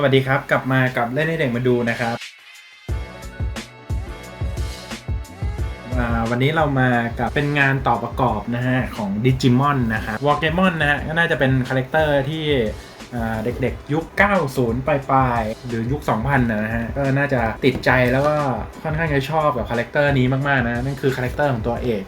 สวัสดีครับ กลับมากับเล่นให้เด็กมาดูนะครับ วันนี้เรามากับเป็นงานต่อประกอบนะฮะของดิจิมอนนะครับวอ k เกมอนนะฮะก็น่าจะเป็นคาแรคเตอร์ที่เด็กๆ ยุค 90 ปลายๆ หรือยุค 2000 นะฮะ ก็น่าจะติดใจแล้วก็ค่อนข้างจะชอบกับคาแรคเตอร์นี้มากๆนะ นั่นคือคาแรคเตอร์ของตัวเอก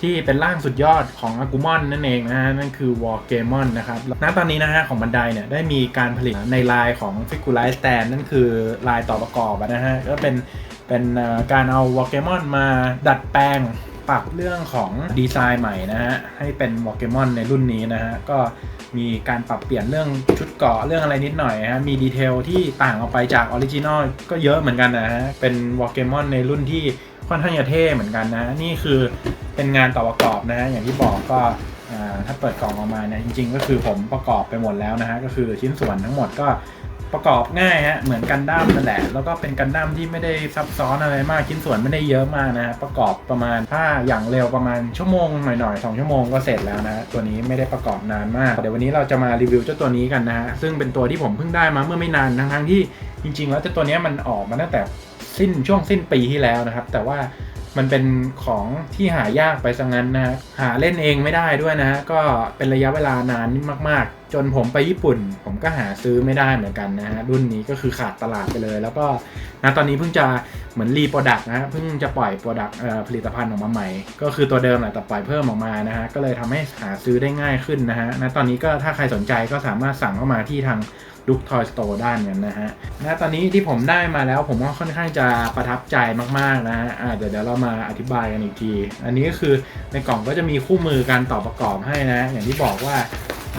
ที่เป็นร่างสุดยอดของอากูมอนนั่นเองนะฮะนั่นคือวอ r เกมอนนะครับณตอนนี้นะฮะของบันไดเนี่ยได้มีการผลิตในลายของ f i g u r i z e Stand นั่นคือลายต่อประกอบนะฮะก็เป็นเป็นการเอาวอ r เกมอนมาดัดแปลงปรับเรื่องของดีไซน์ใหม่นะฮะให้เป็นวอ r เกมอนในรุ่นนี้นะฮะก็มีการปรับเปลี่ยนเรื่องชุดเกาะเรื่องอะไรนิดหน่อยนะฮะมีดีเทลที่ต่างออกไปจากออริจินอลก็เยอะเหมือนกันนะฮะเป็นวอ r เกมอนในรุ่นที่ ค่อนข้างจะเท่เหมือนกันนะ นี่คือเป็นงานต่อประกอบนะฮะอย่างที่บอกก็อ่าถ้าเปิดกล่องออกมาเนี่ยจริง ๆ ก็คือผมประกอบไปหมดแล้วนะฮะก็คือชิ้นส่วนทั้งหมดก็ประกอบง่ายฮะเหมือนกันดั้มนั่นแหละแล้วก็เป็นกันดั้มที่ไม่ได้ซับซ้อนอะไรมากชิ้นส่วนไม่ได้เยอะมากนะฮะประกอบประมาณถ้าอย่างเร็วประมาณชั่วโมงหน่อยๆสองชั่วโมงก็เสร็จแล้วนะตัวนี้ไม่ได้ประกอบนานมากเดี๋ยววันนี้เราจะมารีวิวเจ้าตัวนี้กันนะฮะซึ่งเป็นตัวที่ผมเพิ่งได้มาเมื่อไม่นานทั้งๆที่จริง ๆ แล้วเจ้าตัวนี้มันออกมาตั้งแต่ สิ้นช่วงสิ้นปีที่แล้วนะครับ แต่ว่ามันเป็นของที่หายากไปซะงั้นนะหาเล่นเองไม่ได้ด้วยนะ ก็เป็นระยะเวลานานมาก จนผมไปญี่ปุ่น ผมก็หาซื้อไม่ได้เหมือนกันนะฮะรุ่นนี้ก็คือขาดตลาดไปเลย แล้วก็นะตอนนี้เพิ่งจะเหมือนรีโปรดักต์นะฮะเพิ่งจะปล่อยโปรดักต์ผลิตภัณฑ์ออกมาใหม่ ก็คือตัวเดิมแหละแต่ปล่อยเพิ่มออกมานะฮะก็เลยทำให้หาซื้อได้ง่ายขึ้นนะฮะนะตอนนี้ก็ถ้าใครสนใจก็สามารถสั่งเข้ามาที่ทางลุกทอยสโตร์ด้านกันนะฮะณตอนนี้ที่ผมได้มาแล้วผมว่าค่อนข้างจะประทับใจมากๆนะฮะเดี๋ยวเดี๋ยวเรามาอธิบายกันอีกที อันนี้ก็คือในกล่องก็จะมีคู่มือการต่อประกอบให้นะ อย่างที่บอกว่า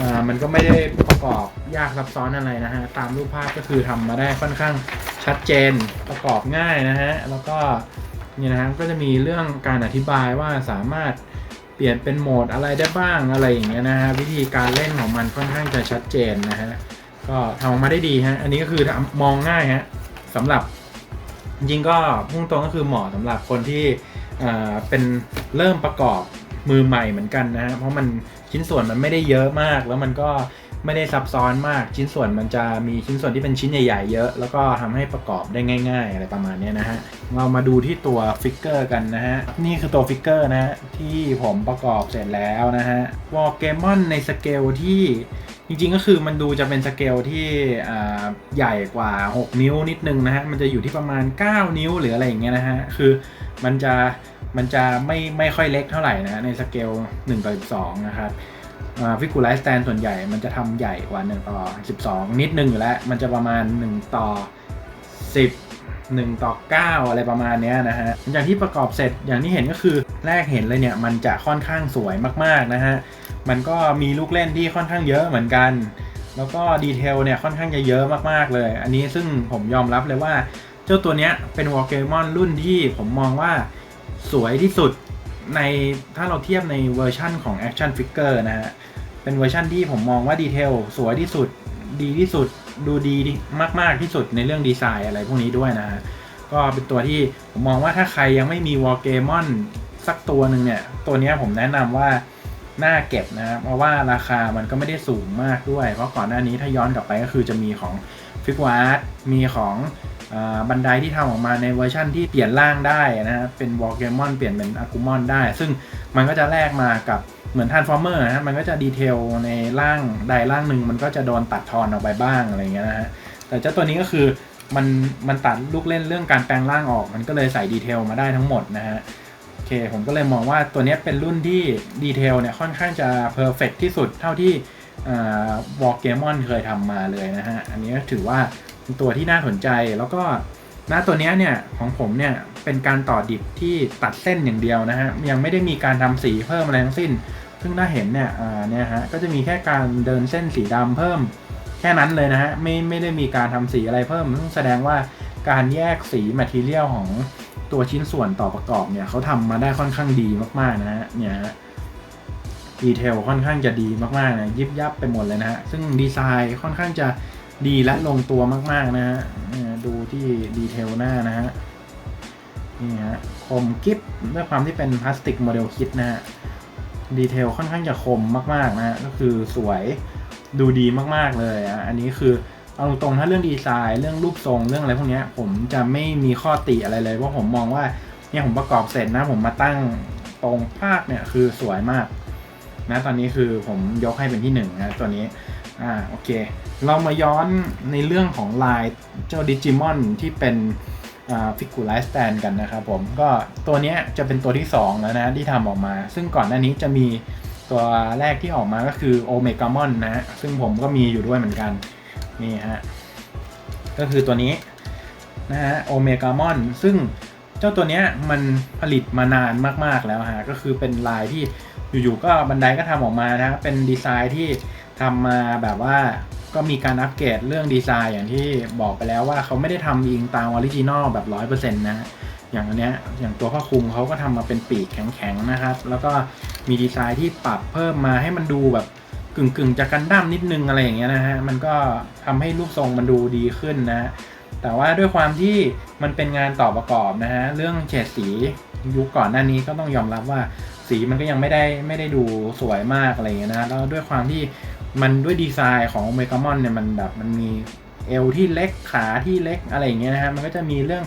อ่ามันก็ไม่ได้ประกอบยากซับซ้อนอะไรนะฮะ ตามรูปภาพก็คือทำมาได้ค่อนข้างชัดเจนประกอบง่ายนะฮะ แล้วก็นี่นะฮะก็จะมีเรื่องการอธิบายว่าสามารถเปลี่ยนเป็นโหมดอะไรได้บ้างอะไรอย่างเงี้ยนะฮะวิธีการเล่นของมันค่อนข้างจะชัดเจนนะฮะก็ทำออกมาได้ดีฮะอันนี้ก็คือมองง่ายฮะสำหรับจริงก็พุ่งตรงก็คือเหมาะสำหรับคนที่อ่าเป็นเริ่มประกอบมือใหม่เหมือนกันนะฮะเพราะมัน ชิ้นส่วนมันไม่ได้เยอะมาก แล้วมันก็ไม่ได้ซับซ้อนมาก ชิ้นส่วนมันจะมีชิ้นส่วนที่เป็นชิ้นใหญ่ๆเยอะ แล้วก็ทำให้ประกอบได้ง่าย ๆ อะไรประมาณนี้นะฮะ เรามาดูที่ตัวฟิกเกอร์กันนะฮะ นี่คือตัวฟิกเกอร์นะฮะที่ผมประกอบเสร็จแล้วนะฮะวอลเกมอนในสเกลที่จริงๆ ก็คือมันดูจะเป็นสเกลที่ใหญ่กว่า 6 นิ้วนิดนึงนะฮะ มันจะอยู่ที่ประมาณ 9 นิ้วหรืออะไรอย่างเงี้ยนะฮะ คือมันจะ มันจะไม่ไม่ค่อยเล็กเท่าไหร่นะฮะในสเกล1ต่อ12 นะครับฟิกูไลท์สแตนส่วนใหญ่มันจะทำใหญ่กว่า1ต่อ12 นิดนึงอยู่แล้ว มันจะประมาณ 1 ต่อ 10 1 ต่อ 9 อะไรประมาณเนี้ยนะฮะอย่างที่ประกอบเสร็จอย่างที่เห็นก็คือแรกเห็นเลยเนี่ย มันจะค่อนข้างสวยมากๆนะฮะ มันก็มีลูกเล่นที่ค่อนข้างเยอะเหมือนกัน แล้วก็ดีเทลเนี่ยค่อนข้างจะเยอะมากๆเลย อันนี้ซึ่งผมยอมรับเลยว่า เจ้าตัวเนี้ยเป็นวอลเกมอนรุ่นที่ผมมองว่า สวยที่สุดในถ้าเราเทียบในเวอร์ชั่นของ Action Figure นะฮะ เป็นเวอร์ชั่นที่ผมมองว่าดีเทลสวยที่สุดดีที่สุดดูดีมาก ๆ ที่สุดในเรื่องดีไซน์อะไรพวกนี้ด้วยนะฮะ ก็เป็นตัวที่ผมมองว่าถ้าใครยังไม่มีวอลเกมอนสักตัวหนึ่งเนี่ย ตัวนี้ผมแนะนำว่าน่าเก็บนะเพราะว่าราคามันก็ไม่ได้สูงมากด้วย เพราะก่อนหน้านี้ถ้าย้อนกลับไปก็คือจะมีของ ฟิกวาร์ดมีของบันไดที่ทำออกมาในเวอร์ชั่นที่เปลี่ยนร่างได้นะครับเป็นวอลเกมอนเปลี่ยนเป็นอากูมอนได้ ซึ่งมันก็จะแลกมากับเหมือนท r น n s f o r เมอร์นะมันก็จะดีเทลในร่างใดร่างหนึ่งมันก็จะโดนตัดทอนออกไปบ้างอะไรเงี้ยนะฮะแต่เจ้าตัวนี้ก็คือมันมันตัดลูกเล่นเรื่องการแปลงร่างออก มันก็เลยใส่ดีเทลมาได้ทั้งหมดนะฮะโอเคผมก็เลยมองว่าตัวนี้เป็นรุ่นที่ดีเทลเนี่ยค่อนข้างจะเพอร์เฟกที่สุดเท่าที่ วอลเกมอนเคยทำมาเลยนะฮะ อันนี้ถือว่าเป็นตัวที่น่าสนใจแล้วก็หน้าตัวนี้เนี่ยของผมเนี่ยเป็นการต่อดิบที่ตัดเส้นอย่างเดียวนะฮะ ยังไม่ได้มีการทำสีเพิ่มอะไรทั้งสิ้น ซึ่งถ้าเห็นเนี่ยอ่าเนี่ยฮะก็จะมีแค่การเดินเส้นสีดำเพิ่มแค่นั้นเลยนะฮะไม่ไม่ได้มีการทำสีอะไรเพิ่มซึ่งแสดงว่าการแยกสีแมทเทียลของตัวชิ้นส่วนต่อประกอบเนี่ยเขาทำมาได้ค่อนข้างดีมากๆนะฮะเนี่ยฮะ ดีเทลค่อนข้างจะดีมากๆนะยิบยับไปหมดเลยนะฮะ ซึ่งดีไซน์ค่อนข้างจะดีและลงตัวมาก ๆ นะฮะดูที่ดีเทลหน้านะฮะนี่ฮะคมกิฟด้วยความที่เป็นพลาสติกโมเดลคิดนะฮะดีเทลค่อนข้างจะคมมากๆนะฮะก็คือสวยดูดีมากๆเลยอะอันนี้คือเอาตรงๆถ้าเรื่องดีไซน์เรื่องรูปทรงเรื่องอะไรพวกนี้ผมจะไม่มีข้อติอะไรเลยเพราะผมมองว่าเนี่ยผมประกอบเสร็จนะผมมาตั้งตรงภาคเนี่ยคือสวยมาก นะตอนนี้คือผมยกให้เป็นที่หนึ่งนะตัวนี้อ่าโอเค เรามาย้อนในเรื่องของลายเจ้าดิจิมอนที่เป็นฟิกูไลสแตนกันนะครับผมก็ตัวเนี้ยจะเป็นตัวที่ 2 แล้วนะที่ทำออกมา ซึ่งก่อนหน้านี้จะมีตัวแรกที่ออกมาก็คือโอเมกามอนนะ ซึ่งผมก็มีอยู่ด้วยเหมือนกัน นี่ฮะ ก็คือตัวนี้นะฮะโอเมกามอนซึ่งเจ้าตัวเนี้ยมันผลิตมานานมากๆแล้วฮะ ก็คือเป็นลายที่ อยู่ๆก็บันไดก็ทำออกมานะฮะเป็นดีไซน์ที่ทำมาแบบว่าก็มีการอัปเกรดเรื่องดีไซน์อย่างที่บอกไปแล้วว่าเขาไม่ได้ทำอิงตามออริจินอลแบบ100%นะฮะอย่างอันเนี้ยอย่างตัวผ้าคลุมเขาก็ทำมาเป็นปีกแข็งๆนะครับ แล้วก็มีดีไซน์ที่ปรับเพิ่มมาให้มันดูแบบกึ่งๆจากกันดั้มนิดนึงอะไรอย่างเงี้ยนะฮะมันก็ทำให้รูปทรงมันดูดีขึ้นนะแต่ว่าด้วยความที่มันเป็นงานต่อประกอบนะฮะเรื่องเฉดสียุคก่อนหน้านี้ก็ต้องยอมรับว่า สีมันก็ยังไม่ได้ไม่ได้ดูสวยมากอะไรเงี้ยนะแล้วด้วยความที่มันด้วยดีไซน์ของโอเมกามอนเนี่ยมันแบบมันมีเอวที่เล็กขาที่เล็กอะไรอย่างเงี้ยนะฮะมันก็จะมีเรื่อง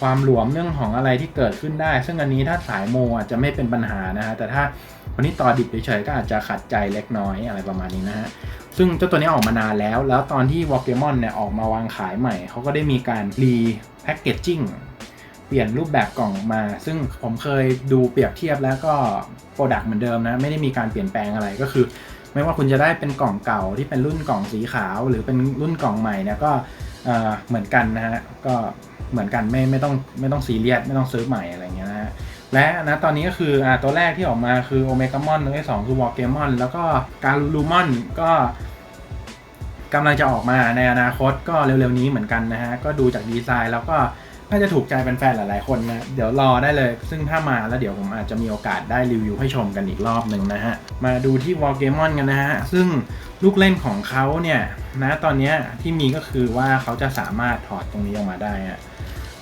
ความหลวมเรื่องของอะไรที่เกิดขึ้นได้ ซึ่งอันนี้ถ้าสายโมอาจจะไม่เป็นปัญหานะฮะแต่ถ้าคนที่ต่อดิบเฉยๆก็อาจจะขัดใจเล็กน้อยอะไรประมาณนี้นะฮะซึ่งเจ้าตัวนี้ออกมานานแล้ว แล้วตอนที่ w a l k e m o n เนี่ยออกมาวางขายใหม่เขาก็ได้มีการรีแพคเกจจิ้ง เปลี่ยนรูปแบบกล่องมา ซึ่งผมเคยดูเปรียบเทียบแล้วก็โปรดักต์เหมือนเดิมนะ ไม่ได้มีการเปลี่ยนแปลงอะไรก็คือ ไม่ว่าคุณจะได้เป็นกล่องเก่าที่เป็นรุ่นกล่องสีขาว หรือเป็นรุ่นกล่องใหม่เนี่ยก็เหมือนกันนะฮะก็เหมือนกันไม่ไม่ต้องไม่ต้องซีเรียสไม่ต้องซื้อใหม่อะไรเงี้ยนะฮะและนะตอนนี้ก็คืออตัวแรกที่ออกมาคือโอเมกามอนตัวที่สองคือวอลเกมอนแล้วก็การลูมอนก็กำลังจะออกมาในอนาคตก็เร็วๆนี้เหมือนกันนะฮะก็ดูจากดีไซน์แล้วก็ น่าจะถูกใจแฟนๆหลายๆคนนะ เดี๋ยวรอได้เลย ซึ่งถ้ามาแล้วเดี๋ยวผมอาจจะมีโอกาสได้รีวิวให้ชมกันอีกรอบหนึ่งนะฮะ มาดูที่วอลเกมอนกันนะฮะ ซึ่งลูกเล่นของเขาเนี่ยนะตอนนี้ที่มีก็คือว่าเขาจะสามารถถอดตรงนี้ออกมาได้ฮะ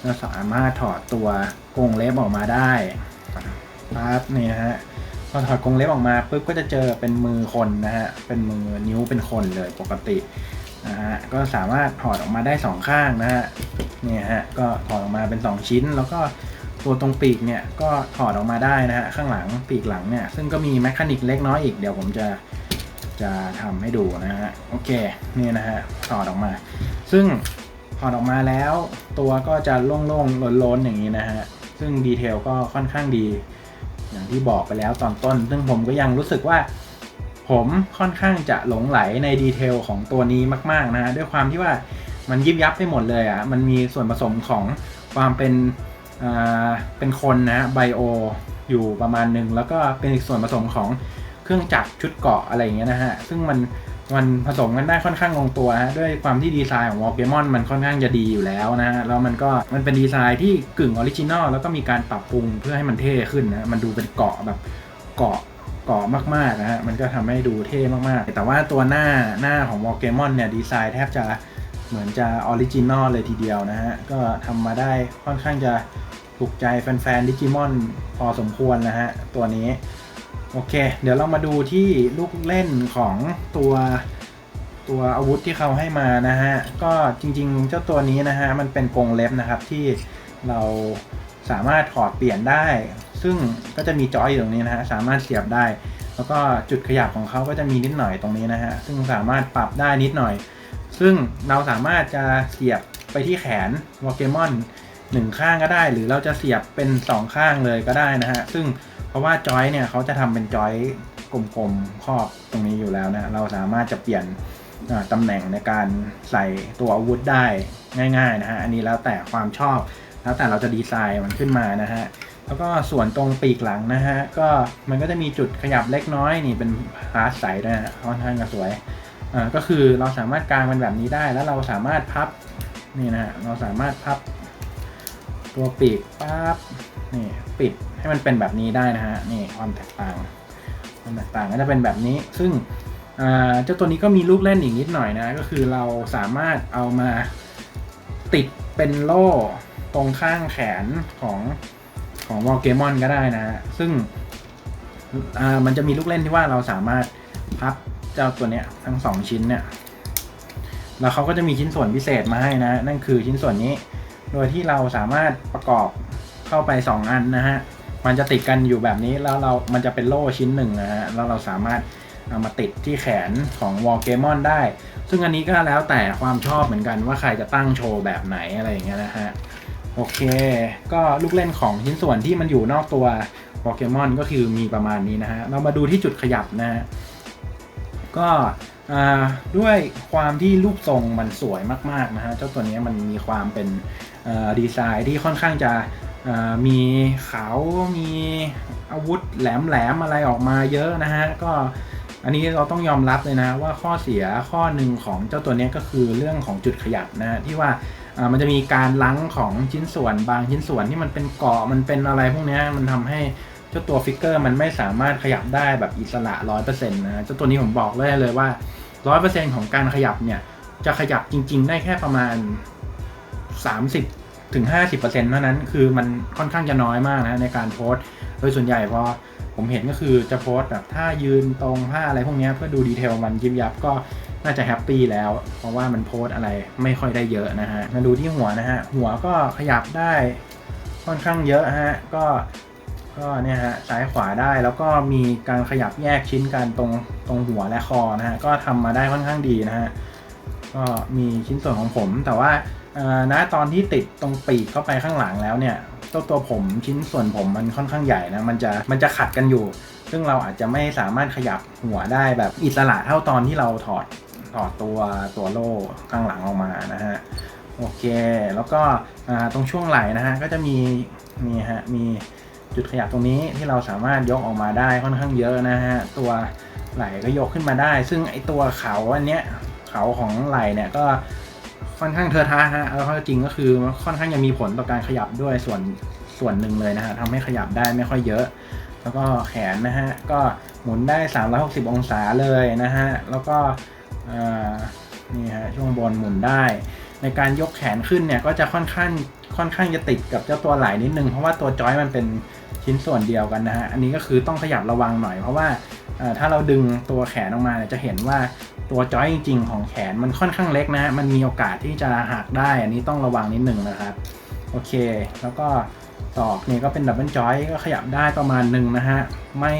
จะสามารถถอดตัวกรงเล็บออกมาได้ปั๊บเนี่ยฮะพอถอดกรงเล็บออกมาปุ๊บก็จะเจอเป็นมือคนนะฮะ เป็นมือนิ้วเป็นคนเลยปกติ นะฮะก็สามารถถอดออกมาได้สองข้างนะฮะเนี่ยฮะก็ถอดออกมาเป็น 2 ชิ้น แล้วก็ตัวตรงปีกเนี่ยก็ถอดออกมาได้นะฮะข้างหลังปีกหลังเนี่ยซึ่งก็มีแมคานิกเล็กน้อยอีกเดี๋ยวผมจะจะทำให้ดูนะฮะโอเคนี่นะฮะถอดออกมา ซึ่งถอดออกมาแล้วตัวก็จะโล่งๆล้นๆอย่างนี้นะฮะซึ่งดีเทลก็ค่อนข้างดี อย่างที่บอกไปแล้วตอนต้น ซึ่งผมก็ยังรู้สึกว่า ผมค่อนข้างจะหลงไหลในดีเทลของตัวนี้มากๆนะฮะด้วยความที่ว่ามันยิบยับไปหมดเลยอะ่ะมันมีส่วนผสมของความเป็นเป็นคนนะไบโออยู่ประมาณหนึ่งแล้วก็เป็นอีกส่วนผสมของเครื่องจักรชุดเกาะอะไรอย่างเงี้ยนะฮะ ซึ่งมันมันผสมกันได้ค่อนข้างลงตัวฮะด้วยความที่ดีไซน์ของวอลเกมอนมันค่อนข้างจะดีอยู่แล้วนะฮะ แล้วมันก็มันเป็นดีไซน์ที่กึ่งออริจินอลแล้วก็มีการปรับปรุงเพื่อให้มันเท่ขึ้นนะ มันดูเป็นเกาะแบบเกาะ กาะมากๆนะฮะ มันก็ทำให้ดูเท่มากๆ แต่ว่าตัวหน้าหน้าของวอลเกมอนเนี่ย ดีไซน์แทบจะเหมือนจะออริจินอลเลยทีเดียวนะฮะ ก็ทำมาได้ค่อนข้างจะถูกใจแฟนๆดิจิมอนพอสมควรนะฮะ ตัวนี้ โอเค เดี๋ยวเรามาดูที่ลูกเล่นของตัวตัวอาวุธที่เขาให้มานะฮะ ก็จริงๆ เจ้าตัวนี้นะฮะ มันเป็นกรงเล็บนะครับที่เราสามารถถอดเปลี่ยนได้ ซึ่งก็จะมีจอยอยู่ตรงนี้นะฮะสามารถเสียบได้ แล้วก็จุดขยับของเขาก็จะมีนิดหน่อยตรงนี้นะฮะซึ่งสามารถปรับได้นิดหน่อย ซึ่งเราสามารถจะเสียบไปที่แขนวอลเกมอนหนึ่งข้างก็ได้ หรือเราจะเสียบเป็นสองข้างเลยก็ได้นะฮะซึ่งเพราะว่าจอยเนี่ยเขาจะทำเป็นจอยกลมๆครอบตรงนี้อยู่แล้วนะเราสามารถจะเปลี่ยนตำแหน่งในการใส่ตัวอาวุธได้ง่ายๆนะฮะอันนี้แล้วแต่ความชอบแล้วแต่เราจะดีไซน์มันขึ้นมานะฮะ แล้วก็ส่วนตรงปีกหลังนะฮะ ก็มันก็จะมีจุดขยับเล็กน้อยนี่เป็นพาร์ทใสด้วยนะค่อนข้างจะสวยอ่าก็คือเราสามารถกางมันแบบนี้ได้ แล้วเราสามารถพับนี่นะฮะเราสามารถพับ ตัวปีกปั๊บนี่ปิดให้มันเป็นแบบนี้ได้นะฮะนี่ความแตกต่างความแตกต่างก็จะเป็นแบบนี้ ซึ่งเจ้าตัวนี้ก็มีลูกเล่นอีกนิดหน่อยนะ ก็คือเราสามารถเอามาติดเป็นโล่ตรงข้างแขนของ ของวอลเกมอนก็ได้นะฮะซึ่งมันจะมีลูกเล่นที่ว่าเราสามารถพับเจ้าตัวเนี้ยทั้งสองชิ้นเนี่ยแล้วเขาก็จะมีชิ้นส่วนพิเศษมาให้นะ นั่นคือชิ้นส่วนนี้ โดยที่เราสามารถประกอบเข้าไป 2 อันนะฮะ มันจะติดกันอยู่แบบนี้แล้วเรา มันจะเป็นโล่ชิ้นหนึ่งนะฮะ แล้วเราสามารถเอามาติดที่แขนของวอลเกมอนได้ ซึ่งอันนี้ก็แล้วแต่ความชอบเหมือนกันว่าใครจะตั้งโชว์แบบไหนอะไรอย่างเงี้ยนะฮะ โอเค ก็ลูกเล่นของชิ้นส่วนที่มันอยู่นอกตัวโปเกมอนก็คือมีประมาณนี้นะฮะ เรามาดูที่จุดขยับนะฮะ ก็ด้วยความที่รูปทรงมันสวยมาก ๆ นะฮะ เจ้าตัวนี้มันมีความเป็นดีไซน์ที่ค่อนข้างจะมีเขามีอาวุธแหลม ๆ อะไรออกมาเยอะนะฮะ ก็อันนี้เราต้องยอมรับเลยนะว่าข้อเสียข้อหนึ่งของเจ้าตัวนี้ก็คือเรื่องของจุดขยับนะฮะที่ว่า มันจะมีการลังของชิ้นส่วนบางชิ้นส่วนที่มันเป็นเกาะมันเป็นอะไรพวกนี้มันทำให้เจ้าตัวฟิกเกอร์มันไม่สามารถขยับได้แบบอิสระร้อยเปอร์เซ็นต์นะเจ้าตัวนี้ผมบอกเลยเลยว่าร้อยเปอร์เซ็นต์ของการขยับเนี่ยจะขยับจริง ๆ ได้แค่ประมาณ30ถึง 50%เท่านั้น คือมันค่อนข้างจะน้อยมากนะในการโพสต์ โดยส่วนใหญ่พอ ผมเห็นก็คือจะโพสแบบท่ายืนตรงท่าอะไรพวกนี้เพื่อดูดีเทลมันยิบยับก็น่าจะแฮปปี้แล้ว เพราะว่ามันโพสอะไรไม่ค่อยได้เยอะนะฮะมาดูที่หัวนะฮะ หัวก็ขยับได้ค่อนข้างเยอะฮะ ก็ก็เนี่ยฮะซ้ายขวาได้แล้วก็มีการขยับแยกชิ้นกันตรงตรงหัวและคอนะฮะ ก็ทำมาได้ค่อนข้างดีนะฮะก็มีชิ้นส่วนของผมแต่ว่า ณตอนที่ติดตรงปีกเข้าไปข้างหลังแล้วเนี่ยตัวตัวผมชิ้นส่วนผมมันค่อนข้างใหญ่นะมันจะมันจะขัดกันอยู่ ซึ่งเราอาจจะไม่สามารถขยับหัวได้แบบอิสระเท่าตอนที่เราถอดถอดตัวตัวโล่ข้างหลังออกมานะฮะโอเค แล้วก็ตรงช่วงไหล่นะฮะก็จะมีมีฮะมีจุดขยับตรงนี้ที่เราสามารถยกออกมาได้ค่อนข้างเยอะนะฮะตัวไหล่ก็ยกขึ้นมาได้ ซึ่งไอตัวเขาอันเนี้ยเขาของไหล่เนี่ยก็ ค่อนข้างเทอะทะฮะแล้วก็จริงก็คือค่อนข้างจะมีผลต่อการขยับด้วยส่วนส่วนหนึ่งเลยนะฮะทำให้ขยับได้ไม่ค่อยเยอะ แล้วก็แขนนะฮะก็หมุนได้ 360 องศาเลยนะฮะแล้วก็นี่ฮะช่วงบนหมุนได้ ในการยกแขนขึ้นเนี่ยก็จะค่อนข้างค่อนข้างจะติดกับเจ้าตัวไหล่นิดนึงเพราะว่าตัวจอยมันเป็นชิ้นส่วนเดียวกันนะฮะอันนี้ก็คือต้องขยับระวังหน่อยเพราะว่า ถ้าเราดึงตัวแขนออกมาจะเห็นว่าตัวจอยจริงๆ ของแขนมันค่อนข้างเล็กนะ มันมีโอกาสที่จะหักได้ อันนี้ต้องระวังนิดหนึ่งนะครับ โอเค แล้วก็ตอกนี่ก็เป็นดับเบิลจอยก็ขยับได้ประมาณหนึ่งนะฮะ ไม่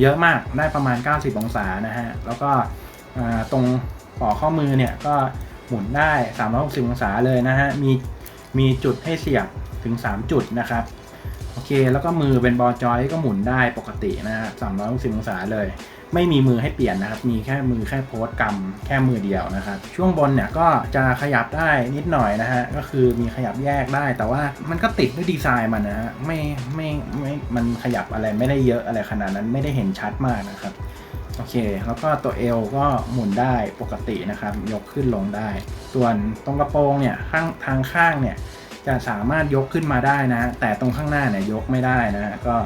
เยอะมากได้ประมาณ 90 องศานะฮะ แล้วก็ตรงปอกข้อมือเนี่ยก็หมุนได้ 360 องศาเลยนะฮะ มีมีจุดให้เสียบถึง 3 จุดนะครับ เค แล้วก็มือเป็นบอลจอยก็หมุนได้ปกตินะฮะ360องศาเลย ไม่มีมือให้เปลี่ยนนะครับ มีแค่มือแค่โพสกรรมแค่มือเดียวนะครับ ช่วงบนเนี่ยก็จะขยับได้นิดหน่อยนะฮะ ก็คือมีขยับแยกได้ แต่ว่ามันก็ติดด้วยดีไซน์มันนะฮะ ไม่ไม่ไม่ มันขยับอะไรไม่ได้เยอะอะไรขนาดนั้นไม่ได้เห็นชัดมากนะครับโอเค แล้วก็ตัวเอวก็หมุนได้ปกตินะครับ ยกขึ้นลงได้ ส่วนตรงกระโปรงเนี่ยข้างทางข้างเนี่ย จะสามารถยกขึ้นมาได้นะ แต่ตรงข้างหน้าเนี่ยยกไม่ได้นะก็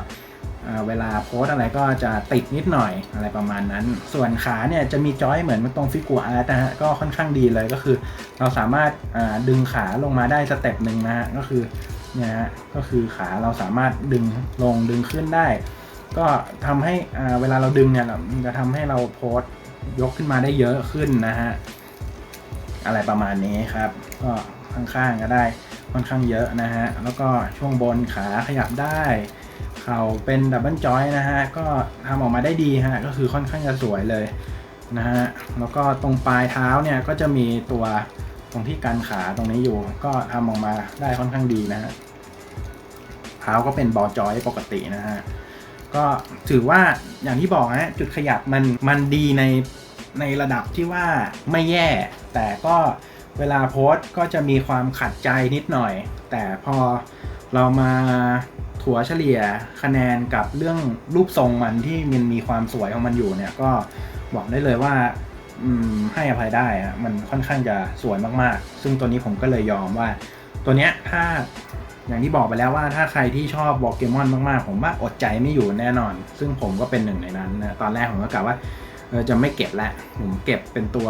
เวลาโพสอะไรก็จะติดนิดหน่อยอะไรประมาณนั้น ส่วนขาเนี่ยจะมีจอยเหมือนตรงฟิกูอาร์ตนะฮะก็ค่อนข้างดีเลยก็คือ เราสามารถดึงขาลงมาได้สเต็ปหนึ่งนะฮะก็คือเนี่ยฮะก็คือขาเราสามารถดึงลงดึงขึ้นได้ ก็ทำให้เวลาเราดึงเนี่ยจะทำให้เราโพสยกขึ้นมาได้เยอะขึ้นนะฮะอะไรประมาณนี้ครับ ก็ข้างๆก็ได้ ค่อนข้างเยอะนะฮะ แล้วก็ช่วงบนขาขยับได้ เข่าเป็นดับเบิลจอยนะฮะ ก็ทำออกมาได้ดีฮะ ก็คือค่อนข้างจะสวยเลยนะฮะ แล้วก็ตรงปลายเท้าเนี่ยก็จะมีตัวตรงที่กันขาตรงนี้อยู่ ก็ทำออกมาได้ค่อนข้างดีนะฮะ เท้าก็เป็นบอลจอยปกตินะฮะ ก็ถือว่าอย่างที่บอกนะจุดขยับมันมันดีในในระดับที่ว่าไม่แย่ แต่ก็ เวลาโพสก็จะมีความขัดใจนิดหน่อย แต่พอเรามาถัวเฉลี่ยคะแนนกับเรื่องรูปทรงมันที่มันมีความสวยของมันอยู่เนี่ยก็บอกได้เลยว่าให้อภัยได้อะมันค่อนข้างจะสวยมากๆ ซึ่งตัวนี้ผมก็เลยยอมว่า ตัวเนี้ยถ้าอย่างที่บอกไปแล้วว่าถ้าใครที่ชอบบอกเกมอนมากๆ ผมว่าอดใจไม่อยู่แน่นอน ซึ่งผมก็เป็นหนึ่งในนั้นนะตอนแรกผมก็กะว่าจะไม่เก็บละผมเก็บเป็นตัว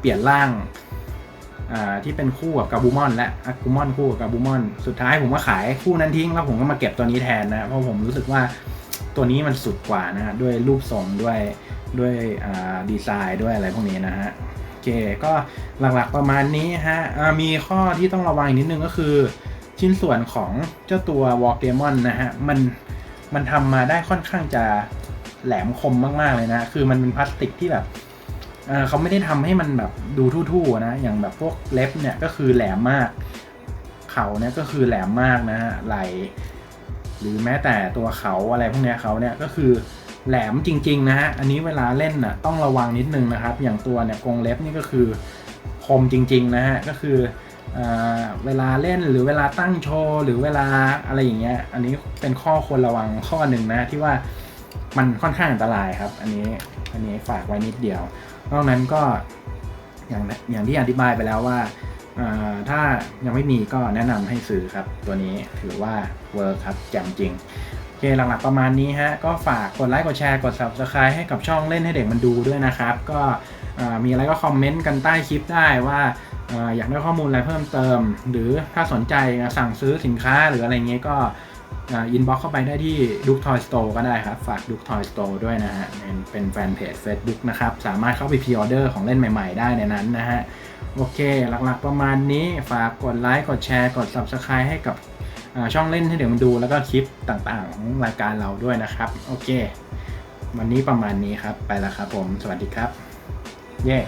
เปลี่ยนร่าง ที่เป็นคู่กับกาบูมอน และอากูมอนคู่กับกาบูมอน สุดท้ายผมก็ขายคู่นั้นทิ้ง แล้วผมก็มาเก็บตัวนี้แทนนะ เพราะผมรู้สึกว่าตัวนี้มันสุดกว่านะฮะด้วยรูปทรงด้วยด้วยดีไซน์ด้วยอะไรพวกนี้นะฮะโอเคก็หลักๆประมาณนี้ฮะมีข้อที่ต้องระวังนิดนึงก็คือ ชิ้นส่วนของเจ้าตัว w a l k d e m o n นะฮะมันมันทำมาได้ค่อนข้างจะแหลมคมมากๆเลยนะ คือมันเป็นพลาสติกที่แบบ เขาไม่ได้ทำให้มันแบบดูทู่ๆนะ อย่างแบบพวกเล็บเนี่ยก็คือแหลมมาก เขาเนี่ยก็คือแหลมมากนะฮะ ไหล หรือแม้แต่ตัวเขาอะไรพวกเนี้ยเขาเนี่ยก็คือแหลมจริง ๆ นะฮะ อันนี้เวลาเล่นน่ะต้องระวังนิดนึงนะครับ อย่างตัวเนี่ยกรงเล็บนี่ก็คือคมจริง ๆ นะฮะ ก็คือเออเวลาเล่นหรือเวลาตั้งโชว์หรือเวลาอะไรอย่างเงี้ย อันนี้เป็นข้อควรระวังข้อหนึ่งนะที่ว่ามันค่อนข้างอันตรายครับ อันนี้อันนี้ฝากไว้นิดเดียว นอกนั้นก็อย่างอย่างที่อธิบายไปแล้วว่า ถ้ายังไม่มีก็แนะนำให้ซื้อครับ ตัวนี้ถือว่าเวิร์คครับแจ่มจริงโอเคหลักๆประมาณนี้ฮะ ก็ฝากกดไลค์กดแชร์กด subscribe ให้กับช่องเล่นให้เด็กมันดูด้วยนะครับ ก็มีอะไรก็คอมเมนต์กันใต้คลิปได้ว่าอ่าอยากได้ข้อมูลอะไรเพิ่มเติม หรือถ้าสนใจสั่งซื้อสินค้าหรืออะไรเงี้ยก็ อินบ็อกเข้าไปได้ที่ดุกทอยสโตร์ก็ได้ครับ ฝากดุกทอยสโตร์ด้วยนะฮะเป็นเป็นแฟนเพจ Facebook นะครับ สามารถเข้าไปพ r ออเดอร์ของเล่นใหม่ๆ ได้ในนั้นนะฮะ โอเค หลักๆประมาณนี้ฝากกดไลค์กดแชร์กด Subscribe ให้กับช่องเล่นให้เดี๋ยวมันดูแล้วก็คลิปต่างๆ ของรายการเราด้วยนะครับ โอเค วันนี้ประมาณนี้ครับไปแล้วครับผม สวัสดีครับ เย้